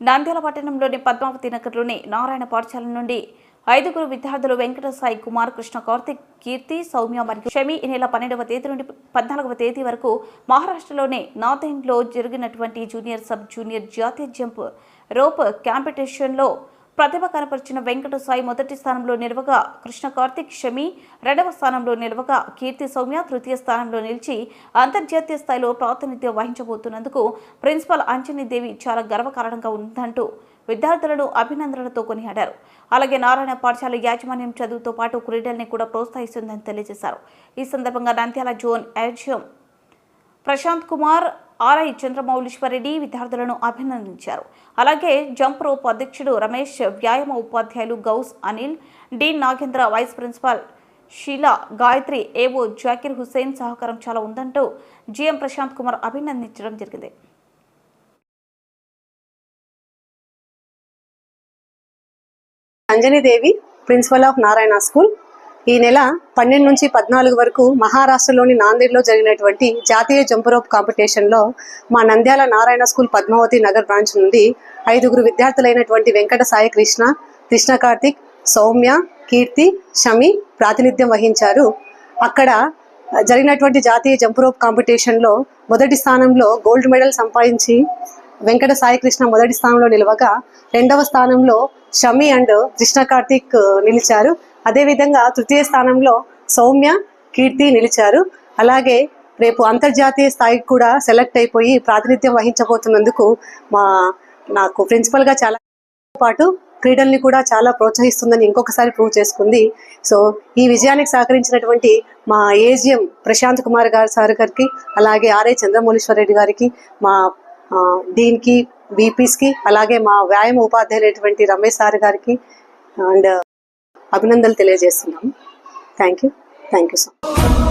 నంద్యాల పట్టణంలోని పద్మావతి నగర్లోని నారాయణ పాఠశాల నుండి ఐదుగురు విద్యార్థులు వెంకట సాయి కుమార్ కృష్ణ కార్తిక్ కీర్తి సౌమ్య మరియు షమి ఈ నెల పన్నెండవ తేదీ నుండి పద్నాలుగవ తేదీ వరకు మహారాష్ట్రలోని నాథెండ్లో జరిగినటువంటి జూనియర్ సబ్ జూనియర్ జాతీయ జంప్ రోప్ కాంపిటీషన్లో ప్రతిభ కనపరిచిన వెంకట సాయి మొదటి స్థానంలో నిలవగా కృష్ణ కార్తిక్ షమి రెండవ స్థానంలో నిలవగా కీర్తి సౌమ్య తృతీయ స్థానంలో నిలిచి అంతర్జాతీయ స్థాయిలో ప్రాతినిధ్యం వహించబోతున్నందుకు ప్రిన్సిపల్ అంజనీదేవి చాలా గర్వకారణంగా ఉందంటూ విద్యార్థులను అభినందనలతో కొనియాడారు. అలాగే నారాయణ పాఠశాల యాజమాన్యం చదువుతో పాటు క్రీడల్ని కూడా ప్రోత్సహిస్తుందని తెలియజేశారు. ఈ సందర్భంగా నంద్యాల జోన్ యాజ్యం ప్రశాంత్ కుమార్ ఆర్ఐ చంద్రమౌళీశ్వరరెడ్డి విద్యార్థులను అభినందించారు. అలాగే జంప్ రోప్ అధ్యక్షుడు రమేష్ వ్యాయామ ఉపాధ్యాయులు Gous Anil dean Nagendra vice principal Sheela Gayatri AO Zakir Hussain సహకారం చాలా ఉందంటూ జిఎం ప్రశాంత్ కుమార్ అభినందించడం జరిగింది. Anjanidevi principal of Narayana school. ఈ నెల పన్నెండు నుంచి పద్నాలుగు వరకు మహారాష్ట్రలోని నాందేడ్లో జరిగినటువంటి జాతీయ జంపురోప్ కాంపిటీషన్లో మా నంద్యాల నారాయణ స్కూల్ పద్మావతి నగర్ బ్రాంచ్ నుండి ఐదుగురు విద్యార్థులైనటువంటి వెంకట సాయి కృష్ణ కృష్ణ కార్తిక్ సౌమ్య కీర్తి షమి ప్రాతినిధ్యం వహించారు. అక్కడ జరిగినటువంటి జాతీయ జంపురోప్ కాంపిటీషన్లో మొదటి స్థానంలో గోల్డ్ మెడల్ సంపాదించి వెంకట సాయికృష్ణ మొదటి స్థానంలో నిలవగా రెండవ స్థానంలో షమి అండ్ కృష్ణ కార్తిక్ నిలిచారు. అదేవిధంగా తృతీయ స్థానంలో సౌమ్య కీర్తి నిలిచారు. అలాగే రేపు అంతర్జాతీయ స్థాయికి కూడా సెలెక్ట్ అయిపోయి ప్రాతినిధ్యం వహించబోతున్నందుకు మా నాకు ప్రిన్సిపల్గా చాలా పాటు క్రీడల్ని కూడా చాలా ప్రోత్సహిస్తుందని ఇంకొకసారి ప్రూవ్ చేసుకుంది. సో ఈ విజయానికి సహకరించినటువంటి మా ఏజిఎం ప్రశాంత్ కుమార్ గారు సార్ గారికి అలాగే ఆర్ఏ చంద్రమౌళీశ్వర రెడ్డి గారికి మా డీన్కి బీపీస్కి అలాగే మా వ్యాయామ ఉపాధ్యాయులైనటువంటి రమేష్ సార్ గారికి అండ్ అభినందనలు తెలియజేస్తున్నాము thank you thank you so much